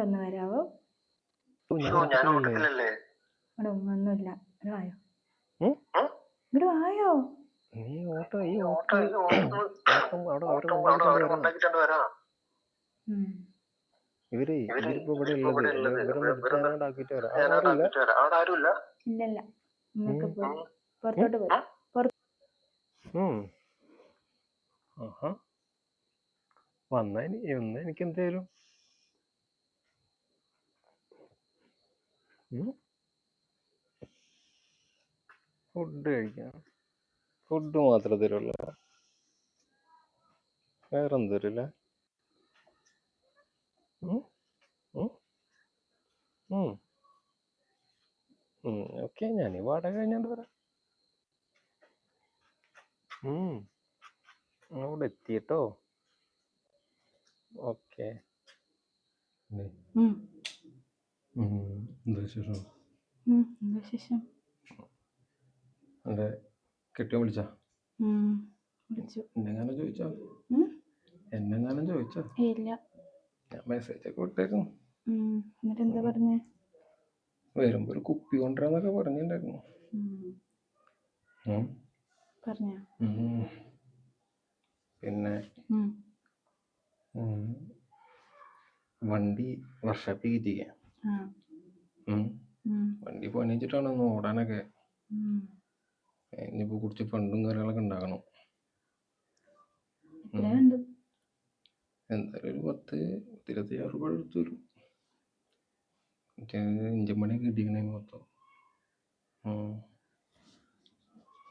നിങ്ങളൊന്ന് വരാവോ? ഒന്നുമില്ല. ഇവിടെ വായോ? ഇവിടെ വായോ നീ ഓട്ടോ ഈ ഓട്ടോ അവിടെ അവരെ വരാം. ഇവരെ ഇവർ ഇവരിപ്പോ ഇവിടെ ഉള്ളത് ഇവിടെ ഉള്ളത്. ഇവരെ ഇവരെ നിർത്താനായിട്ട് ആക്കിയിട്ട് വരാം? ഞാൻ അവിടെ അവിടെ ആക്കിയിട്ട് വരാം. അവിടെ ആരുമില്ല? ഇല്ലല്ല. നമുക്ക് പോ- പുറത്തോട്ട് പോയി. വന്നാ എനിക്ക് എന്തേലും ഫുഡ് കഴിക്കാം ഫുഡ് മാത്രം തരുള്ളൂ. വേറെ ഒന്നും തരില്ല ഓക്കെ ഞാൻ ഈ വാടക കഴിഞ്ഞാണ്ട് വരാം. അവിടെ എത്തിയിട്ടോ? ഓക്കെ. എന്താ വിശേഷം? ഉം. എന്താ വിശേഷം? എന്റെ കെട്ടിയോ വിളിച്ചാ? ഉം. വിളിച്ചു. എന്നെങ്ങാനും ചോദിച്ചാ? ഉം? എന്നെങ്ങാനും ചോദിച്ചാ? ഏയ് ഇല്ല. ഞാൻ മെസ്സേജ് ഒക്കെ വിട്ടേക്കും ഉം. എന്നിട്ട് എന്താ പറഞ്ഞേ? വരുമ്പോ ഒരു കുപ്പി കൊണ്ടുവരാന്നൊക്കെ പറഞ്ഞിട്ടുണ്ടായിരുന്നു. പറഞ്ഞോ. പിന്നെ വണ്ടി വർഷാപ്പ് കയറ്റിക്കാം ആ ഉം. വണ്ടി പണിയിച്ചിട്ടാണ് ഒന്ന് ഓടാനൊക്കെ. ഉം. ഇനിയിപ്പോ കുറച്ച് ഫണ്ടും കാര്യങ്ങളൊക്കെ ഉണ്ടാക്കണം. എത്രയുണ്ട് എന്തായാലും ഒരു പത്ത് പത്തിരുപത്തയ്യായിരം രൂപ എടുത്ത് വരും ഇഞ്ചൻ പണിയൊക്കെ കിട്ടിക്കണേ മൊത്തം. ഉം.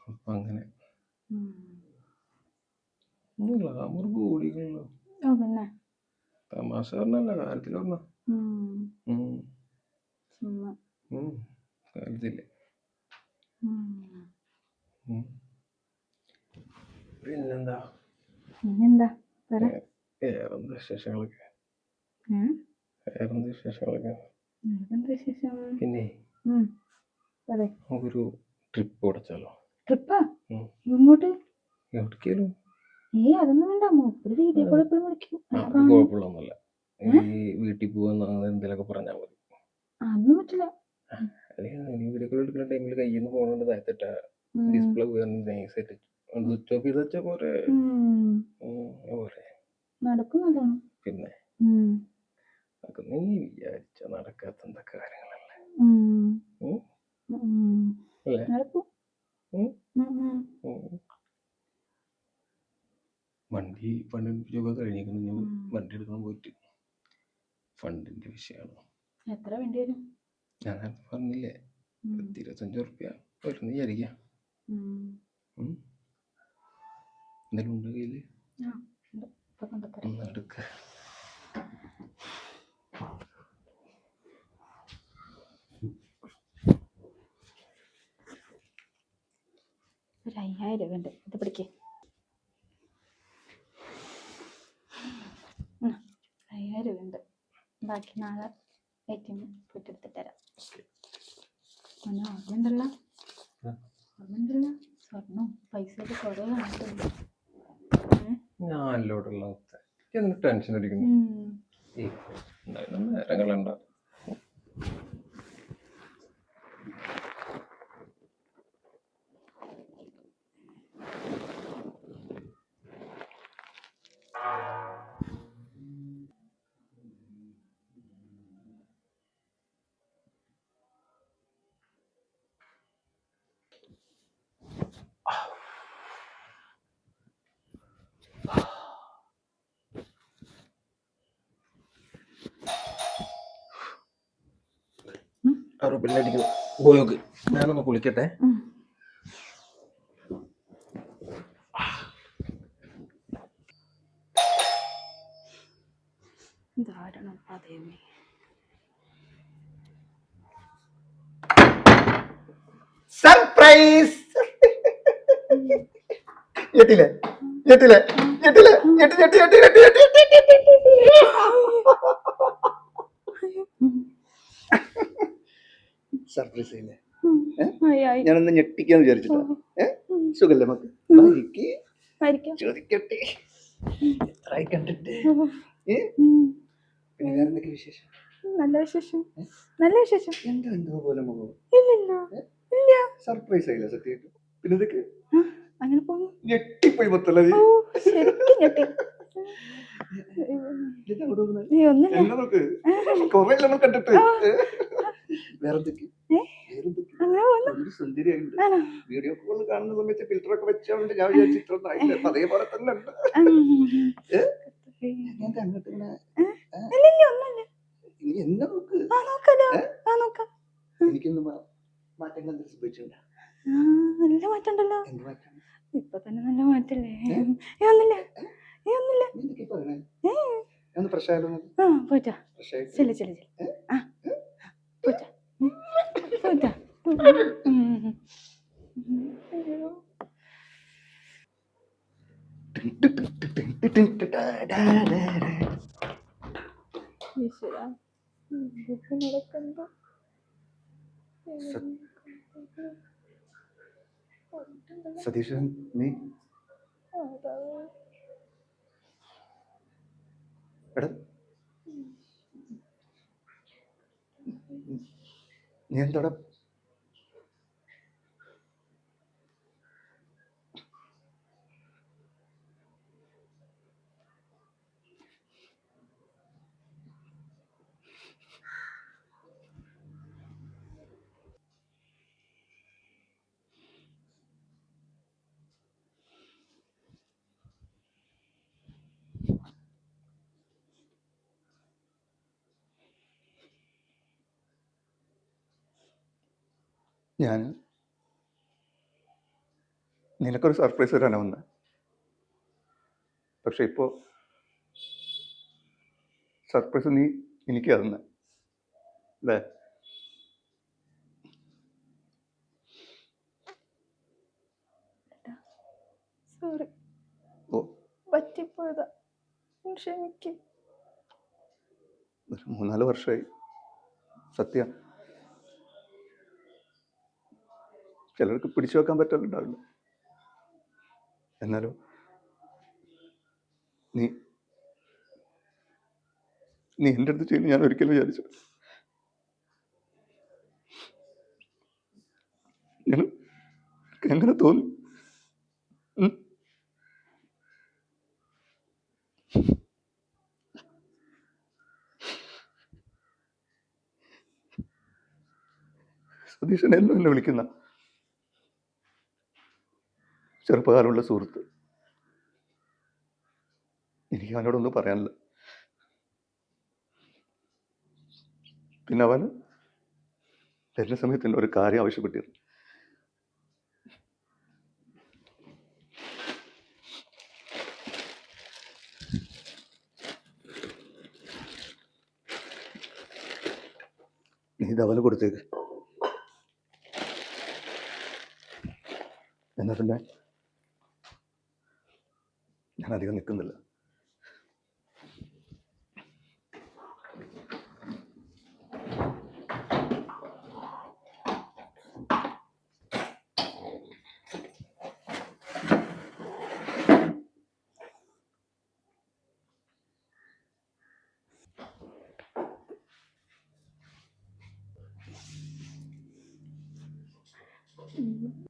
അപ്പൊ അങ്ങനെ. ഗ്ലാമർ കൂടിയല്ലോ ഓ പിന്നെ? തമാശ പറഞ്ഞല്ല കാര്യത്തിൽ പറഞ്ഞ ഉം. പിന്നെന്താ? പിന്നെന്താ? പറ. വേറെന്താ വിശേഷങ്ങളൊക്കെ? ഏ? വേറെന്താ വിശേഷങ്ങളൊക്കെ? നിനക്കെന്താ വിശേഷം പിന്നെ? ഉം. പറ നമുക്കൊരു ട്രിപ്പ് ട്രിപ്പാ? ഉം. ഇങ്ങോട്ട് എവിടേക്കാലും ഏയ് അതൊന്നും വേണ്ട. മൂപ്പര് വീഡിയോ കോൾ എപ്പോഴും വിളിക്കും. അത് അതാണ്. കുഴപ്പമുള്ളതൊന്നുമല്ല ഈ വീട്ടിൽ എന്തെങ്കിലുമൊക്കെ പറഞ്ഞാൽ മതി. അതൊന്നും പറ്റില്ല അല്ലെങ്കിൽ നീ വീഡിയോ കോൾ എടുക്കുന്ന ടൈമിൽ കയ്യിൽ നിന്ന് പോകണോണ്ട് താഴ്ത്തിട്ട ഡിസ്പ്ലേ നൈസായിട്ട് സ്വിച്ച് ഓഫ് ചെയ്ത് വെച്ചാൽ പോരെ. ഉം. ഉം, പോരെ. നടക്കും പിന്നെ. അതൊക്കെ നീ വിചാരിച്ച നടക്കാത്ത കാര്യങ്ങളല്ലേ. അല്ലേ. വണ്ടി പണ്ട് കഴിഞ്ഞിരിക്കുന്നു. ഞാൻ വണ്ടി എടുക്കാൻ പോയിട്ട്. ഫണ്ടിന്റെ വിഷയമാണ്. എത്ര വേണ്ടി വരും? ഞാൻ നേരത്തെ പറഞ്ഞില്ലേ. പത്ത് ഇരുപത്തഞ്ച് ഉറുപ്പ്യ വരും വിചാരിക്കാം. എന്തെങ്കിലും ഉണ്ട് കയ്യിൽ? എടുക്ക ഒരു അയ്യായിരം രൂപ ഉണ്ട് ഇത് പിടിക്കേ അയ്യായിരം രൂപ ഉണ്ട് ബാക്കി നാളെ വെയിറ്റിംഗ് ടി എം പോയിട്ട് എടുത്തിട്ട് തരാം മോനെ ഓർമ്മയുണ്ടല്ലോ. ഓർമ്മയുണ്ടല്ലോ സ്വർണം പൈസ കുറേ എന്നിട്ട് ടെൻഷൻ അടിക്കുന്നു. ഉം. കളയണ്ട അറുപതിലടിക്കുന്നു പോയോക്ക് ഞാനൊന്ന് കുളിക്കട്ടെ. ധാരണം അതേമേ സർപ്രൈസ് ഞെട്ടില്ലേ? ഞെട്ടില്ലേ? ഞെട്ടില്ലേ? ഞെട്ടി ഞെട്ടി ഞെട്ടി ഞെട്ടി ഞെട്ടി ഞെട്ടി ഞെട്ടി. സർപ്രൈസ് ചെയ്യില്ലേ ഞാനൊന്ന് ഞെട്ടിക്കാന്ന് വിചാരിച്ചിട്ടാ. ഏഹ് സുഖല്ലേ മക്ക് ചോദിക്കട്ടെ. എത്രയായി കണ്ടിട്ട്. പിന്നെ വേറെ എന്തൊക്കെ വിശേഷം? നല്ല വിശേഷം. നല്ല വിശേഷം. എന്താ എന്തോ പോലെ മുഖം? ഇല്ലല്ലോ. ഇല്ല. സർപ്രൈസ് ആയില്ല സത്യമായിട്ട്? പിന്നെ ഇതൊക്കെ? ആ, അങ്ങനെ പോകുന്നു ഞെട്ടിപ്പോയി മൊത്തല്ല നീ ഓ ശരിക്കും ഞെട്ടി. ഇതെന്താ അവിടെ വന്നത്? ഒരു സുന്ദരിയുണ്ട് വീഡിയോ കോൾ കാണുന്ന സമയത്ത് ഫിൽറ്റർ ഒക്കെ വെച്ചോണ്ട് ഞാൻ വിചാരിച്ചു ഇത്ര ആയില്ല അപ്പൊ അതേപോലെ തന്നെ ഉണ്ട്? ഞാൻ എന്നെ നോക്ക്. എനിക്കൊന്നും മാറ്റങ്ങൾ നല്ല ഇപ്പൊ തന്നെ നല്ല മാറ്റല്ലേ? ഒന്നില്ല ഏ? ഒന്നില്ല ആ പോയിട്ടാ. ചെല്ലു ചെല്ലു ചെല്ലു. ആ പോയിട്ടാ ഉം. സതീശൻ നീ. എടാ നീ എന്താടാ ഞാൻ നിനക്കൊരു സർപ്രൈസ് തരാനാ വന്ന. പക്ഷെ ഇപ്പോൾ സർപ്രൈസ് നീ എനിക്ക് തന്ന. അല്ലേ? സോറി ഓ. പറ്റിപ്പോയതാ. ക്ഷമിക്ക്. ഒരു മൂന്നാൽ വർഷമായി സത്യ ചിലർക്ക് പിടിച്ചു വെക്കാൻ പറ്റലുണ്ടാവില്ല. എന്നാലും നീ നീ എന്റെ അടുത്ത് ചെയ്യുന്നു ഞാൻ ഒരിക്കലും വിചാരിച്ചു ഞാൻ എങ്ങനെ തോന്നി? സതീശൻ എന്നും എന്നെ വിളിക്കുന്ന ചെറുപ്പകാലമുള്ള സുഹൃത്ത്. എനിക്ക് അവനോടൊന്നും പറയാനില്ല. പിന്നെ അവൻ വരുന്ന സമയത്ത് ഒരു കാര്യം ആവശ്യപ്പെട്ടിരുന്നു. നീ ഇത് കൊടുത്തേക്ക്. എന്നാ പിന്നെ? ഞാൻ അധികം നിൽക്കുന്നില്ല ഉം.